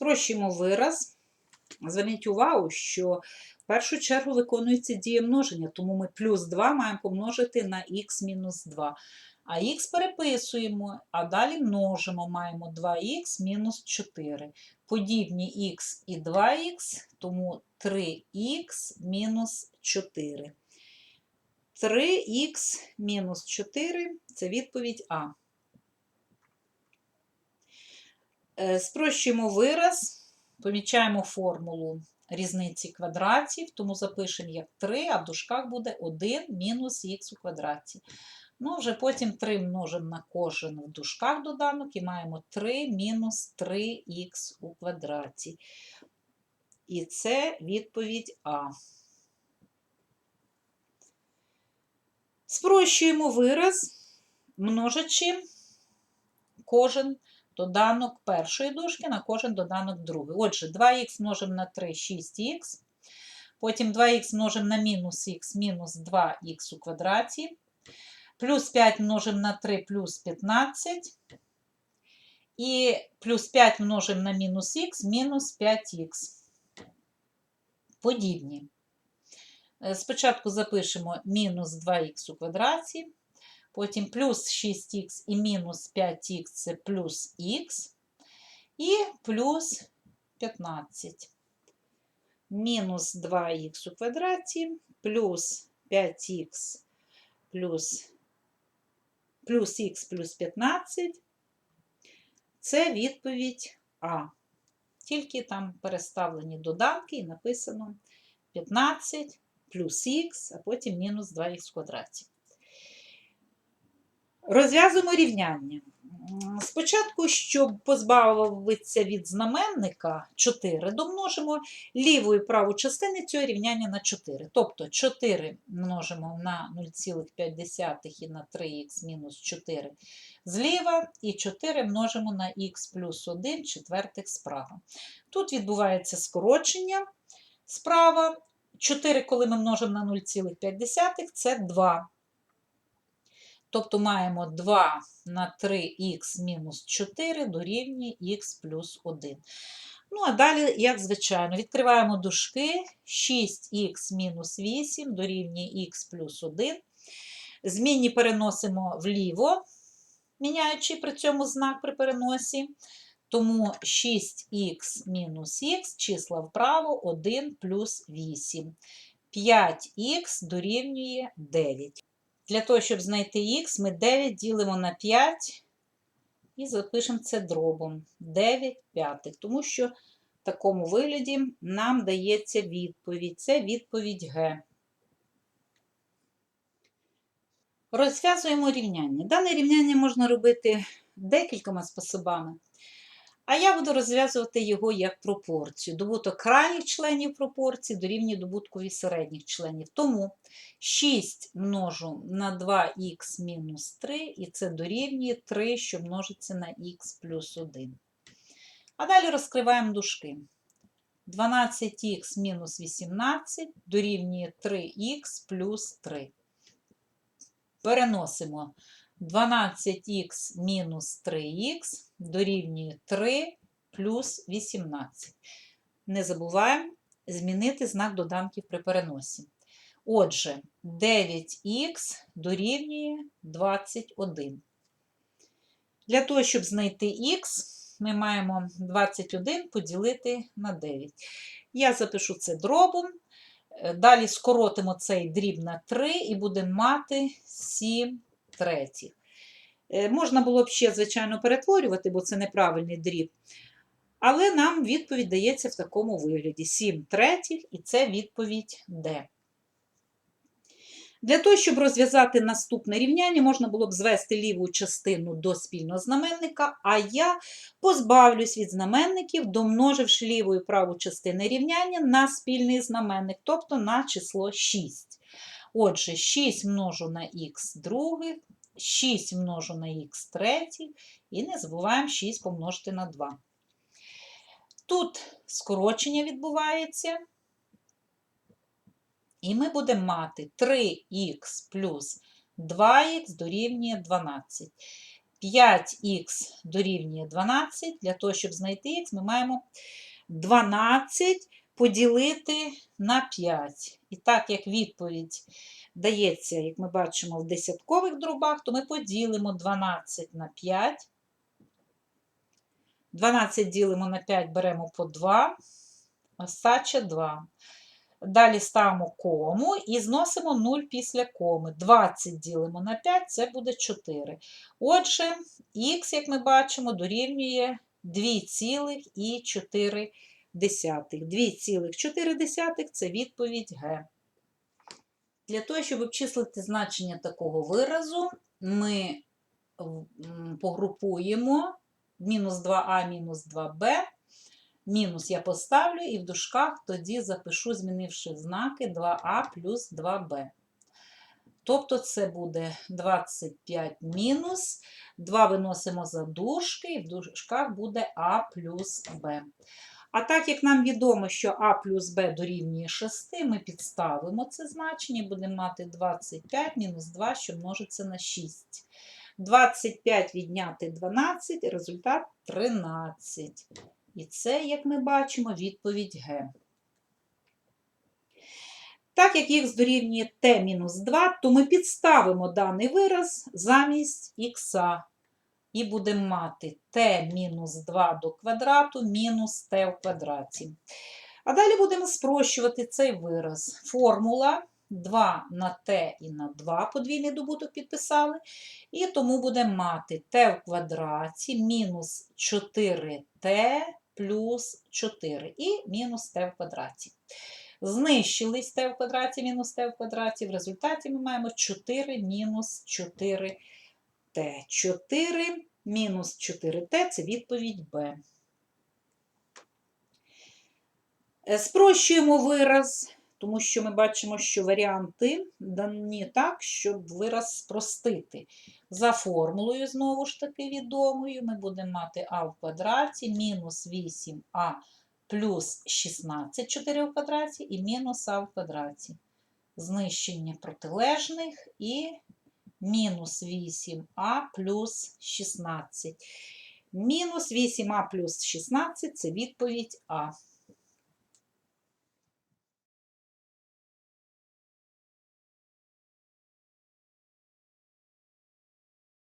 Спрощуємо вираз. Зверніть увагу, що в першу чергу виконується дія множення, тому ми плюс 2 маємо помножити на х мінус 2. А х переписуємо, а далі множимо, маємо 2х мінус 4. Подібні х і 2х, тому 3х мінус 4. 3х мінус 4 це відповідь А. Спрощуємо вираз, помічаємо формулу різниці квадратів, тому запишемо як 3, а в дужках буде 1 мінус х у квадраті. Ну, вже потім 3 множимо на кожен в дужках доданок і маємо 3 мінус 3х у квадраті. І це відповідь А. Спрощуємо вираз, множачи кожен доданок першої дужки на кожен доданок другої. Отже, 2х множимо на 3 6х. Потім 2х множимо на мінус х мінус 2х у квадраті. Плюс 5 множимо на 3 плюс 15. І плюс 5 множимо на мінус х мінус 5х. Подібні. Е, Спочатку запишемо мінус 2х у квадраті. Потім плюс 6х і мінус 5х це плюс х. І плюс 15. Мінус 2х у квадраті, плюс 5х плюс, плюс х плюс 15. Це відповідь А. Тільки там переставлені доданки і написано 15 плюс х, а потім мінус 2х в квадраті. Розв'язуємо рівняння. Спочатку, щоб позбавитися від знаменника 4, домножимо ліву і праву частини цього рівняння на 4. Тобто 4 множимо на 0,5 і на 3х мінус 4 зліва, і 4 множимо на х плюс 1 четвертих справа. Тут відбувається скорочення справа. 4, коли ми множимо на 0,5, це 2. Тобто маємо 2 на 3х мінус 4 дорівнює х плюс 1. Ну, а далі, як звичайно, відкриваємо дужки 6х мінус 8 дорівнює х плюс 1. Змінні переносимо вліво, міняючи при цьому знак при переносі. Тому 6х мінус х, числа вправо 1 плюс 8. 5х дорівнює 9. Для того, щоб знайти х, ми 9 ділимо на 5 і запишемо це дробом 9 п'ятих, тому що в такому вигляді нам дається відповідь. Це відповідь Г. Розв'язуємо рівняння. Дане рівняння можна робити декількома способами. А я буду розв'язувати його як пропорцію. Добуток крайніх членів пропорції дорівнює добуткові середніх членів. Тому 6 множу на 2х мінус 3, і це дорівнює 3, що множиться на х плюс 1. А далі розкриваємо дужки. 12х мінус 18 дорівнює 3х плюс 3. Переносимо 12х мінус 3х дорівнює 3 плюс 18. Не забуваємо змінити знак доданків при переносі. Отже, 9х дорівнює 21. Для того, щоб знайти х, ми маємо 21 поділити на 9. Я запишу це дробом. Е, Далі скоротимо цей дріб на 3 і будемо мати 7 третіх. Е, Можна було б ще, звичайно, перетворювати, бо це неправильний дріб. Але нам відповідь дається в такому вигляді: 7 третіх, і це відповідь Д. Для того, щоб розв'язати наступне рівняння, можна було б звести ліву частину до спільного знаменника, а я позбавлюсь від знаменників, домноживши ліву і праву частини рівняння на спільний знаменник, тобто на число 6. Отже, 6 множу на х других, 6 множу на х третій, і не забуваємо 6 помножити на 2. Тут скорочення відбувається. І ми будемо мати 3х плюс 2х дорівнює 12. 5х дорівнює 12. Для того, щоб знайти х, ми маємо 12 поділити на 5. І так як відповідь дається, як ми бачимо, в десяткових дробах, то ми поділимо 12 на 5. 12 ділимо на 5, беремо по 2, остача 2. Далі ставимо кому і зносимо 0 після коми. 20 ділимо на 5, це буде 4. Отже, х, як ми бачимо, дорівнює 2,4. 2,4 це відповідь Г. Для того, щоб обчислити значення такого виразу, ми погрупуємо мінус 2а, мінус 2b. Мінус я поставлю і в дужках тоді запишу, змінивши знаки 2а плюс 2b. Тобто це буде 25 мінус, 2 виносимо за дужки, і в дужках буде а плюс b. А так як нам відомо, що а плюс b дорівнює 6, ми підставимо це значення, будемо мати 25 мінус 2, що множиться на 6. 25 відняти 12, результат 13. І це, як ми бачимо, відповідь Г. Так як х дорівнює t-2, то ми підставимо даний вираз замість х. І будемо мати t мінус 2 до квадрату мінус t в квадраті. А далі будемо спрощувати цей вираз. Формула 2 на t і на 2 подвійний добуток підписали. І тому будемо мати t в квадраті мінус 4t плюс 4 і мінус t в квадраті. Знищились t в квадраті мінус t в квадраті. В результаті ми маємо 4 мінус 4t. 4 мінус 4t це відповідь Б. Е, Спрощуємо вираз, тому що ми бачимо, що варіанти дані так, щоб вираз спростити. За формулою, знову ж таки, відомою, ми будемо мати а в квадраті мінус 8а плюс 16 4 в квадраті і мінус а в квадраті. Знищення протилежних і мінус 8а плюс 16. Мінус 8а плюс 16 це відповідь А.